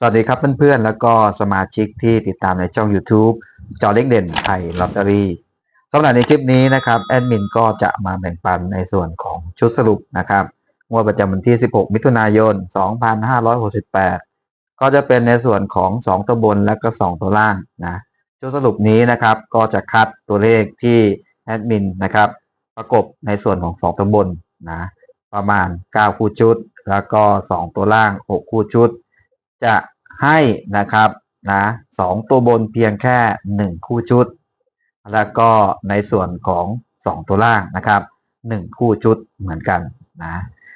สวัสดีครับเพื่อนๆ แล้วก็สมาชิกที่ติดตามในช่อง YouTube จอเล็กเด่นไทยลอตเตอรี่สำหรับในคลิปนี้นะครับแอดมินก็จะมาแบ่งปันในส่วนของชุดสรุปนะครับงวดประจำวันที่ 16 มิถุนายน 2568 ก็จะเป็นในส่วนของ 2 ตัวบนและก็ 2 ตัวล่างนะชุดสรุปนี้นะครับก็จะคัดตัวเลขที่แอดมินนะครับประกบในส่วนของ 2 ตัวบนนะประมาณ 9 คู่ชุด แล้วก็ 2 ตัวล่าง 6 คู่ชุด จะให้นะครับนะสองตัวบนเพียงแค่หนึ่งคู่ชุด แล้วก็ในส่วนของสองตัวล่างนะครับหนึ่งคู่ชุดเหมือนกันนะ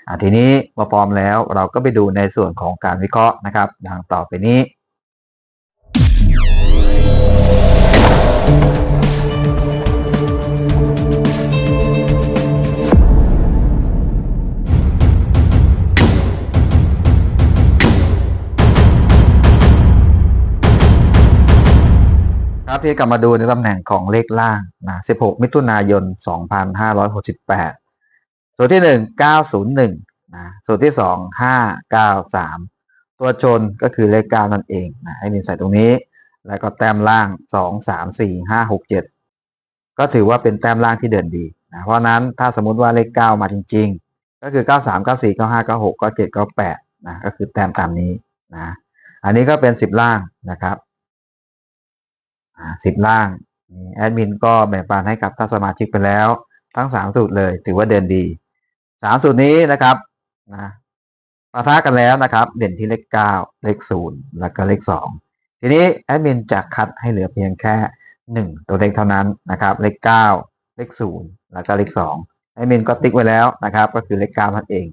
อะทีนี้มาพร้อมแล้วเราก็ไปดูในส่วนของการวิเคราะห์นะครับ ดังต่อไปนี้ พี่กลับมาดูในตำแหน่งของเลขล่างนะ16 มิถุนายน 2568ส่วนที่ 1 901นะส่วนที่ 2 593 ตัวชนก็คือเลข9นั่นเองนะให้มีใส่ตรงนี้ แล้วก็แต้มล่าง 2 3 4 5 6 7 ก็ถือว่าเป็นแต้มล่างที่เดินดีนะเพราะนั้นถ้าสมมุติว่าเลข 9 มาจริง ๆ ก็คือ 93 94 95 96 97 98นะก็คือแต้มตามนี้นะอันนี้ก็เป็น 10 ล่างนะครับ สิบล่างแอดมินก็แบ่งปันให้กับท่านสมาชิกไปแล้ว ทั้งสามสูตรเลย ถือว่าเดินดีสามสูตรนี้นะครับนะปะทะกันแล้วนะครับ เด่นที่เลขเก้าเลขศูนย์แล้วก็เลขสองทีนี้แอดมินจะคัดให้เหลือเพียงแค่หนึ่งตัวเลขเท่านั้นนะครับ เลขเก้าเลขศูนย์แล้วก็เลขสองแอดมินก็ติ๊กไว้แล้วนะครับ ก็คือเลขเก้านั่นเอง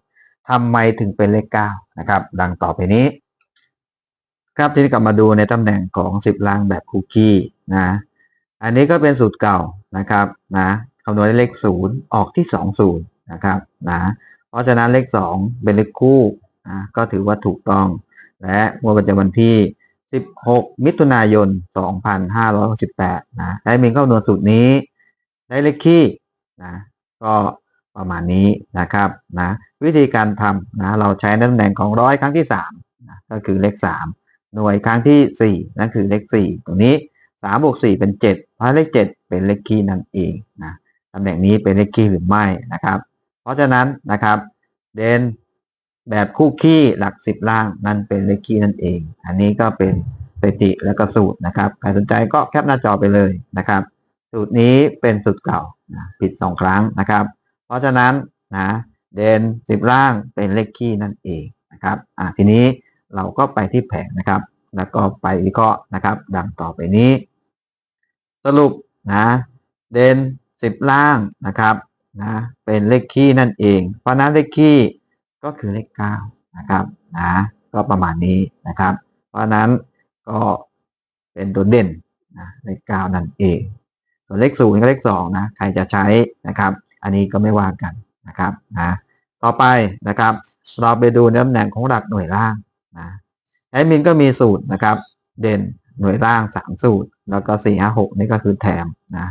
ทำไมถึงเป็นเลขเก้านะครับ ดังต่อไปนี้ ครับทีนี้กลับมาดูในตำแหน่งของ10ล่างแบบคุกกี้ นะ อันนี้ก็เป็นสูตรเก่านะครับนะคำนวณได้เลขศูนย์ออกที่สองศูนย์นะครับนะเพราะฉะนั้นเลขสองเป็นเลขคู่นะก็ถือว่าถูกต้อง และงวดประจำวันที่ 16 มิถุนายน 2568นะได้มีคำนวณสูตรนี้ ได้เลขคี่นะก็ประมาณนี้นะครับนะวิธีการทำนะเราใช้ตำแหน่งของร้อยครั้งที่3นะก็คือเลข 3 หน่วยครั้งที่ 4 นั่นคือเลข 4 ตรงนี้ 3บวก4เป็น7เพราะเลข7เป็นเลขคี่นั่นเองนะตำแหน่งนี้เป็นเลขคี่หรือไม่นะครับ เพราะฉะนั้นนะครับ เดนแบบคู่คี่หลัก10ล่างนั่นเป็นเลขคี่นั่นเอง อันนี้ก็เป็นสถิติและก็สูตรนะครับใครสนใจก็แคปหน้าจอไปเลยนะครับ สูตรนี้เป็นสูตรเก่านะผิด2ครั้งนะครับ เพราะฉะนั้นนะเดน10ล่างเป็นเลขคี่นั่นเองนะครับอะทีนี้เราก็ไปที่แผงนะครับ แล้วก็ไปวิเคราะห์นะครับ ดังต่อไปนี้ สรุปนะเดนสิบล่างนะครับนะเป็นเลขคี่นั่นเอง เพราะนั้นเลขคี่ก็คือเลขเก้านะครับนะก็ประมาณนี้นะครับ เพราะนั้นก็เป็นตัวเด่นนะเลขเก้านั่นเอง ส่วนเลขศูนย์กับเลขสองนะใครจะใช้นะครับ อันนี้ก็ไม่ว่ากันนะครับนะต่อไปนะครับ เราไปดูนตำแหน่งของหลักหน่วยล่างนะแอดมินก็มีสูตรนะครับ เด่นหน่วยล่าง3สูตร แล้วก็4 5 6 นี่ก็คือแถมนะ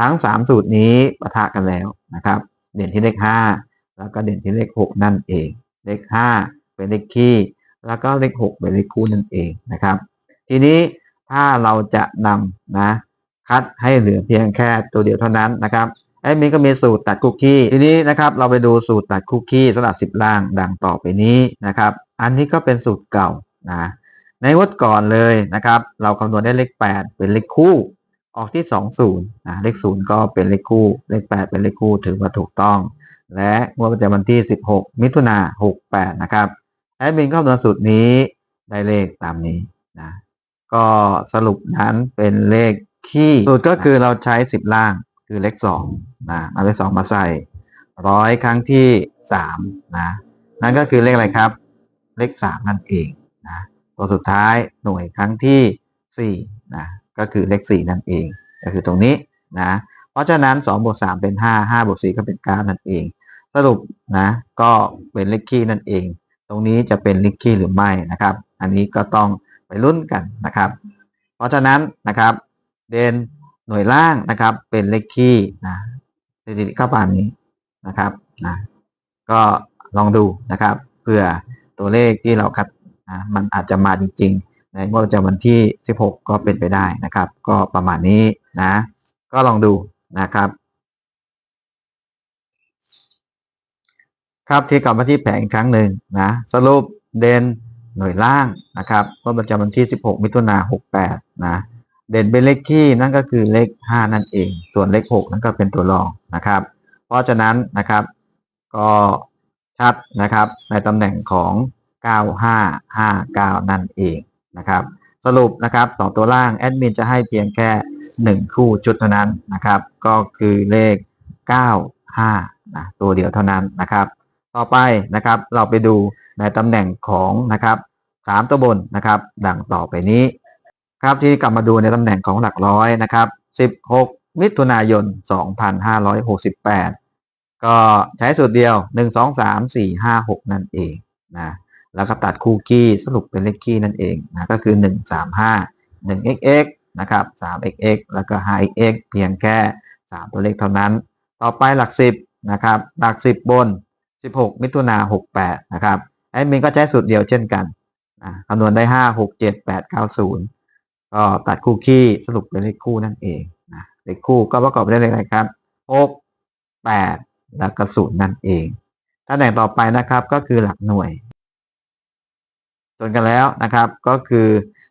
ทั้ง 3 สูตรนี้ปะทะกันแล้วนะครับ เด่นที่เลข 5 แล้วก็เด่นที่เลข 6 นั่นเอง เลข 5 เป็นเลขคี่ แล้วก็เลข 6 เป็นเลขคู่นั่นเองนะครับ ทีนี้ถ้าเราจะนำนะคัดให้เหลือเพียงแค่ตัวเดียวเท่านั้นนะครับแอดมินก็มีสูตรตัดคุกกี้ทีนี้นะครับเราไปดูสูตรตัดคุกกี้สำหรับ10ล่างดังต่อไปนี้นะครับ อันนี้ก็เป็นสูตรเก่านะ ในงวดก่อนเลยนะครับ เราคำนวณได้เลข 8 เป็นเลขคู่ ออกที่ 2 0นะเลข 0 ก็เป็นเลขคู่ เลข 8 เป็นเลขคู่ถือว่าถูกต้อง และงวดประจำวันที่ 16 มิถุนา68 นะครับแอดมินคำนวณสูตรนี้ได้เลขตามนี้นะก็สรุปนั้นเป็นเลขที่สูตรก็คือเราใช้ 10 ล่างคือเลข2นะเอาเลข2มาใส่ร้อยครั้งที่3นะนั่นก็คือเลขอะไรครับ เลข 3 นั่นเอง ตัวสุดท้ายหน่วยครั้งที่4นะก็คือเลข4นั่นเอง ก็คือตรงนี้นะเพราะฉะนั้น2บวก3เป็น 5 5บวก4ก็เป็น9นั่นเอง สรุปนะก็เป็นเลขคี่นั่นเอง ตรงนี้จะเป็นเลขคี่หรือไม่นะครับ อันนี้ก็ต้องไปลุ้นกันนะครับ เพราะฉะนั้นนะครับเดนหน่วยล่างนะครับเป็นเลขคี่นะสถิติเข้าป่านนี้นะครับนะก็ลองดูนะครับเพื่อตัวเลขที่เราคัด นะมันอาจจะมาจริง ๆ ในงวดประจำวันที่ 16 ก็เป็นไปได้นะครับ ก็ประมาณนี้นะ ก็ลองดูนะครับ ครับที่กลับมาที่แผงอีกครั้งหนึ่งนะ สรุปเด่นหน่วยล่างนะครับงวดประจำวันที่ 16 มิถุนา68 นะเด่นเป็นเลขที่นั่นก็คือเลข 5 นั่นเอง ส่วนเลข 6 นั่นก็เป็นตัวรองนะครับ เพราะฉะนั้นนะครับก็ชัดนะครับในตำแหน่งของ 9559 นั่นเองนะครับ สรุปนะครับสองตัวล่างแอดมินจะให้เพียงแค่ 1 คู่จุดเท่านั้นนะครับ ก็คือเลข 95นะตัวเดียวเท่านั้นนะครับ ต่อไปนะครับเราไปดูในตำแหน่งของนะครับสามตัวบนนะครับ ดังต่อไปนี้ครับที่กลับมาดูในตำแหน่งของหลักร้อยนะครับ 16 มิถุนายน 2568 ก็ใช้สูตรเดียว 1 2 3 4 5 6 นั่นเองนะ แล้วก็ตัดคู่กี้สรุปเป็นเลขคี่นั่นเองนะก็คือ 1 3 5 1 xx นะครับ3 xx แล้วก็5 xx เพียงแค่ 3 ตัวเลขเท่านั้น ต่อไปหลัก 10นะครับหลัก 10 บน 16 มิถุนา68นะครับแอดมินก็ใช้สูตรเดียวเช่นกันนะคำนวณได้ 5 6 7 8 9 0 ก็ตัดคู่ขี้สรุปเป็นเลขคู่นั่นเองนะเลขคู่ก็ประกอบไปด้วยเลขอะไรครับ 6 8 แล้วก็0นั่นเองตำแหน่งต่อไปนะครับก็คือหลักหน่วย จนกันแล้วนะครับ ก็คือ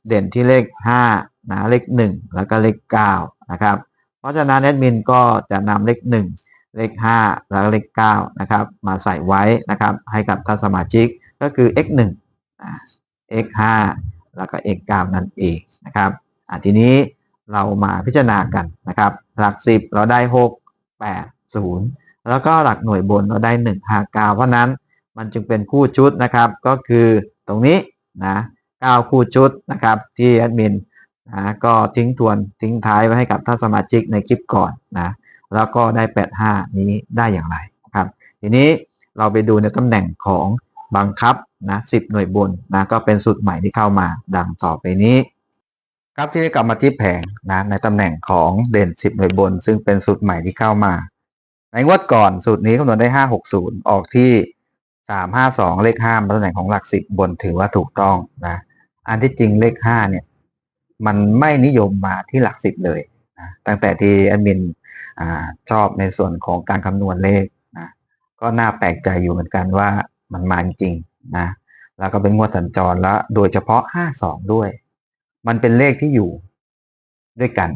เด่นที่เลข5นะเลข 1 แล้วก็เลข9นะครับ เพราะฉะนั้นแอดมินก็จะนำเลข 1 เลข 5 แล้วก็เลข9นะครับ มาใส่ไว้นะครับ ให้กับท่านสมาชิกก็คือ x 1นะ x 5แล้วก็ x 9นั่นเองนะครับอะทีนี้เรามาพิจารณากันนะครับ หลัก 10 เราได้ 6 8 0 แล้วก็หลักหน่วยบนเราได้ 1 5 9 เพราะนั้นมันจึงเป็นคู่ชุดนะครับก็คือตรงนี้ นะ9คู่ชุดนะครับที่แอดมินนะก็ทิ้งทวนทิ้งท้ายไว้ให้กับท่านสมาชิกในคลิปก่อนนะแล้วก็ได้ 85 นี้ได้อย่างไรครับ ทีนี้เราไปดูในตำแหน่งของบังคับนะ10 หน่วยบนนะก็เป็นสูตรใหม่ที่เข้ามาดังต่อไปนี้ ครับที่กลับมาที่แผงนะในตำแหน่งของเด่น 10 หน่วยบน ซึ่งเป็นสูตรใหม่ที่เข้ามา ในงวดก่อนสูตรนี้คำนวณได้ 560 ออกที่ 352เลข5มาตำแหน่งของหลัก10บบนถือว่าถูกต้องนะอันที่จริงเลข5เนี่ย มันไม่นิยมมาที่หลัก10เลยนะตั้งแต่ที่แอดมินอชอบในส่วนของการคำนวณเลขนะก็น่าแปลกใจอยู่เหมือนกันว่ามันมาจริงนะแล้วก็เป็นงวดสัญจรแล้ว โดยเฉพาะ52ด้วย มันเป็นเลขที่อยู่ด้วยกัน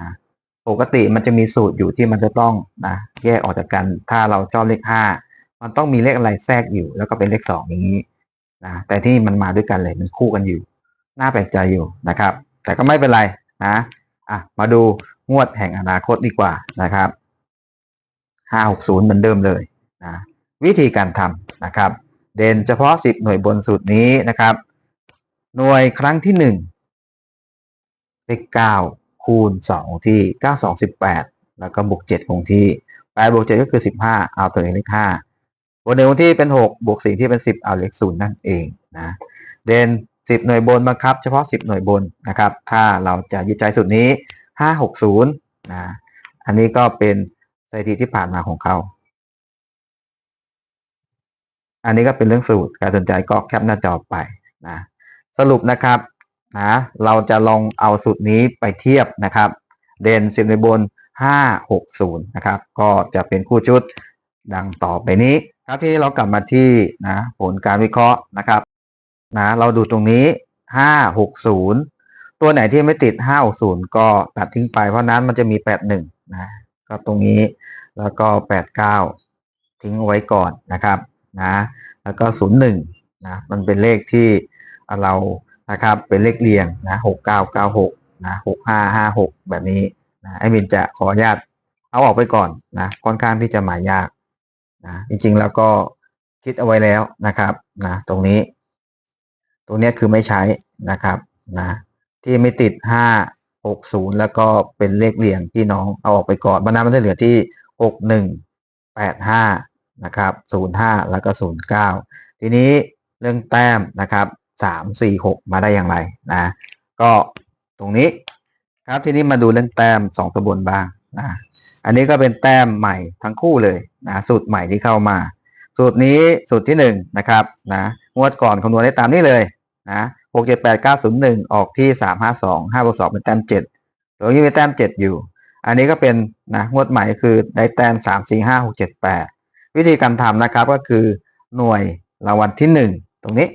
นะปกติมันจะมีสูตรอยู่ที่มันจะต้องนะแยกออกจากกัน ถ้าเราชอบเลข5 มันต้องมีเลขอะไรแทรกอยู่ แล้วก็เป็นเลข2องอย่างนี้นะแต่ที่มันมาด้วยกันเลยมันคู่กันอยู่ น่าแปลกใจอยู่นะครับ แต่ก็ไม่เป็นไรนะอะมาดูงวดแห่งอนาคตดีกว่านะครับ560เหมือนเดิมเลยนะวิธีการทำนะครับ เด่นเฉพาะ10หน่วยบนสูตรนี้นะครับ หน่วยครั้งที่1เลข9คูณ2ที่9 2 18แปดแล้วก็บวก7คงที่8บวก7ก็คือ15เอาตัวเองเลข5 บวก1คงที่เป็น 6 บวก4ที่เป็น 10เอาเลข0นั่นเองนะเด่น10 หน่วยบนบังคับ เฉพาะ 10 หน่วยบนนะครับ ถ้าเราจะยึดใจสูตรนี้ 560นะอันนี้ก็เป็นสถิติที่ผ่านมาของเขา อันนี้ก็เป็นเรื่องสูตรการสนใจก็แคปหน้าจอไปนะสรุปนะครับนะเราจะลองเอาสูตรนี้ไปเทียบนะครับ เด่น10ในบน 560 นะครับ ก็จะเป็นคู่ชุดดังต่อไปนี้ ครับที่เรากลับมาที่นะผลการวิเคราะห์นะครับนะเราดูตรงนี้560ตัวไหนที่ไม่ติด560ก็ตัดทิ้งไปเพราะนั้นมันจะมี81นะก็ตรงนี้แล้วก็89ทิ้งเอาไว้ก่อนนะครับนะแล้วก็01นะมันเป็นเลขที่เรานะครับเป็นเลขเรียงนะ6996นะ6556แบบนี้นะไอ้มินจะขออนุญาตเอาออกไปก่อนนะค่อนข้างที่จะหมายยาก นะจริงๆแล้วก็คิดเอาไว้แล้วนะครับนะตรงนี้ ตรงนี้คือไม่ใช้นะครับนะที่ไม่ติด5 60แล้วก็เป็นเลขเรียงที่น้องเอาออกไปก่อนบรรณามันจะเหลือที่61 85นะครับ05แล้วก็09ทีนี้เรื่องแต้มนะครับ3 4 6มาได้อย่างไรนะก็ตรงนี้ครับทีนี้มาดูเรื่องแต้ม2ตัวบนบ้างนะ อันนี้ก็เป็นแต้มใหม่ทั้งคู่เลยนะสูตรใหม่ที่เข้ามา สูตรนี้สูตรที่1นะครับนะงวดก่อนคำนวณได้ตามนี้เลยนะหกเจ็ดแปดเก้าศูนย์หนึ่งออกที่สามห้าสองห้าบวกสองเป็นแต้มเจ็ดตรงนี้มีแต้มเจ็ดอยู่ อันนี้ก็เป็นนะงวดใหม่คือได้แต้มสามสี่ห้าหกเจ็ดแปดวิธีการทำนะครับก็คือหน่วยรางวัลที่หนึ่งตรงนี้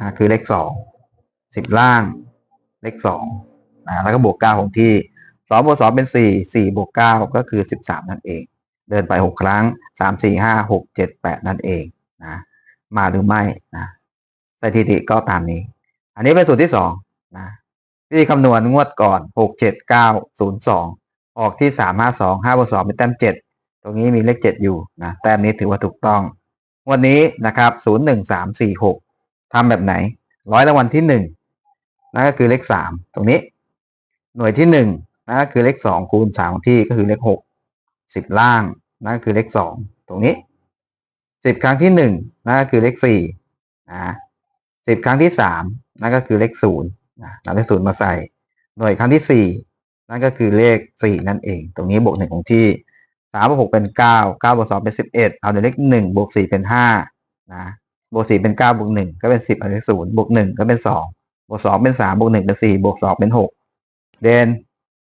นะคือเลขสองสิบล่างเลขสองนะแล้วก็บวกเก้าของที่ สองบวกสองเป็นสี่สี่บวกเก้าก็คือสิบสามนั่นเอง เดินไปหกครั้งสามสี่ห้าหกเจ็ดแปดนั่นเองนะมาหรือไม่นะสถิติก็ตามนี้ อันนี้เป็นสูตรที่สองนะวิธีคำนวณงวดก่อนหกเจ็ดเก้าศูนย์สองออกที่สามห้าสองห้าบวกสองเป็นแต้มเจ็ดตรงนี้มีเลขเจ็ดอยู่นะแต้มนี้ถือว่าถูกต้องงวันนี้นะครับศูนย์หนึ่งสามสี่หกทำแบบไหนร้อยรางวัลที่หนึ่งนั่นก็คือเลขสามตรงนี้ หน่วยที่หนึ่ง นั่นก็คือเลขสองคูณสามของที่ก็คือเลขหกสิบล่างนั่นก็คือเลขสองตรงนี้สิบครั้งที่หนึ่งนั่นก็คือเลขสี่นะสิบครั้งที่สามนั่นก็คือเลขศูนย์นะนำเลขศูนย์มาใส่ หน่วยครั้งที่สี่นั่นก็คือเลขสี่นั่นเอง ตรงนี้บวกหนึ่งของที่สามบวกหกเป็นเก้าเก้าบวกสองเป็นสิบเอ็ดเอาในเลขหนึ่งบวกสี่เป็นห้านะบวกสี่เป็นเก้าบวกหนึ่งก็เป็นสิบเอาเลขศูนย์บวกหนึ่งก็เป็นสองบวกสองเป็นสามบวกหนึ่งเป็นสี่บวกสองเป็นหกเดน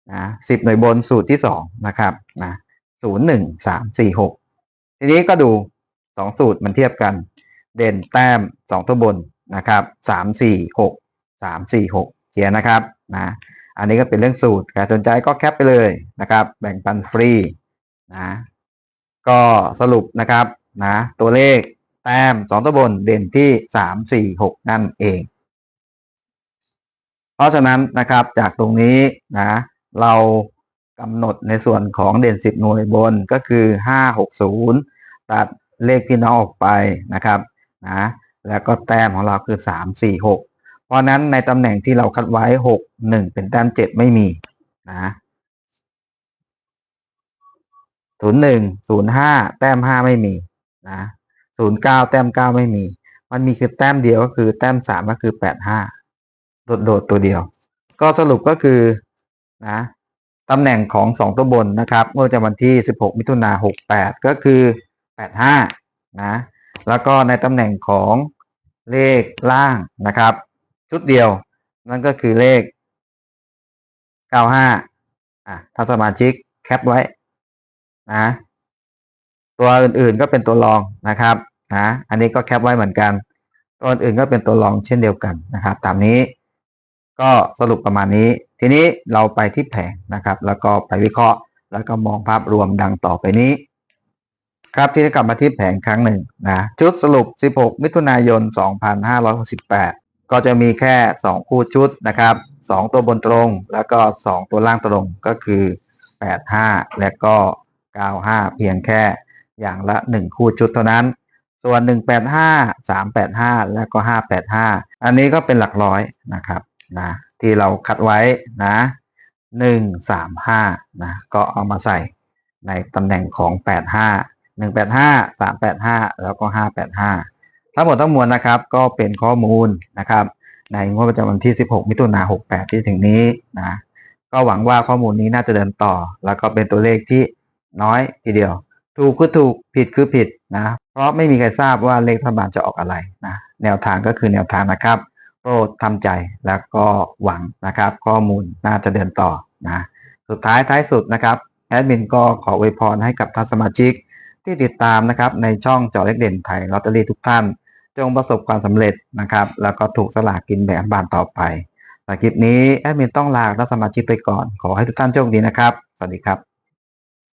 นะสิบหน่วยบนสูตรที่สองนะครับนะศูนย์หนึ่งสามสี่หกทีนี้ก็ดูสองสูตรมันเทียบกัน เด่นแต้มสองตัวบนนะครับสามสี่หกสามสี่หกเขียนนะครับนะอันนี้ก็เป็นเรื่องสูตรใครสนใจก็แคปไปเลยนะครับ แบ่งปันฟรีนะก็สรุปนะครับนะตัวเลขแต้มสองตัวบนเด่นที่สามสี่หกนั่นเอง เพราะฉะนั้นนะครับจากตรงนี้นะ เรากำหนดในส่วนของเด่นสิบหน่วยบนก็คือห้าหกศูนย์ตัดเลขพี่น้องออกไปนะครับนะแล้วก็แต้มของเราคือสามสี่หกเพราะนั้นในตำแหน่งที่เราคัดไว้หกหนึ่งเป็นแต้มเจ็ดไม่มีนะศูนย์หนึ่งศูนย์ห้าแต้มห้าไม่มีนะศูนย์เก้าแต้มเก้าไม่มี มันมีคือแต้มเดียวก็คือแต้มสามก็คือแปดห้าโดดๆตัวเดียว ก็สรุปก็คือ นะตำแหน่งของสองตัวบนนะครับเมื่อจะวันที่ 16 มิถุนา68 ก็คือ 85 นะ แล้วก็ในตำแหน่งของเลขล่างนะครับ ชุดเดียว นั่นก็คือเลข 95 อะถ้าสมาชิกแคปไว้นะตัวอื่นๆก็เป็นตัวรองนะครับนะอันนี้ก็แคปไว้เหมือนกัน ตัวอื่นก็เป็นตัวรองเช่นเดียวกันนะครับ ตามนี้ ก็สรุปประมาณนี้ ทีนี้เราไปที่แผงนะครับ แล้วก็ไปวิเคราะห์ แล้วก็มองภาพรวมดังต่อไปนี้ ครับที่กลับมาที่แผงครั้งหนึ่งนะชุดสรุป 16 มิถุนายน 2568 ก็จะมีแค่ 2 คู่ชุดนะครับ 2 ตัวบนตรง แล้วก็ 2 ตัวล่างตรงก็คือ 85 และก็ 95 เพียงแค่อย่างละ 1 คู่ชุดเท่านั้น ส่วน 185 385 แล้วก็ 585 อันนี้ก็เป็นหลักร้อยนะครับ นะที่เราคัดไว้นะหนึ่งสามห้านะก็เอามาใส่ในตำแหน่งของแปดห้าหนึ่งแปดห้าสามแปดห้าแล้วก็ห้าแปดห้าทั้งหมดทั้งมวลนะครับ ก็เป็นข้อมูลนะครับ ในงวดประจำวันที่ 16 มิถุนายน68 ที่ถึงนี้นะก็หวังว่าข้อมูลนี้น่าจะเดินต่อ แล้วก็เป็นตัวเลขที่น้อยทีเดียว ถูกคือถูกผิดคือผิดนะ เพราะไม่มีใครทราบว่าเลขรัฐบาลจะออกอะไรนะแนวทางก็คือแนวทางนะครับ โปรดทำใจแล้วก็หวังนะครับ ข้อมูลน่าจะเดินต่อนะสุดท้ายท้ายสุดนะครับแอดมินก็ขออวยพรให้กับท่านสมาชิกที่ติดตามนะครับในช่องเจอเล็กเด่นไทยลอตเตอรี่ทุกท่าน จงประสบความสำเร็จนะครับ แล้วก็ถูกสลากกินแบ่งบานต่อไปแต่คลิปนี้แอดมินต้องลาท่านสมาชิกไปก่อน ขอให้ทุกท่านโชคดีนะครับ สวัสดีครับ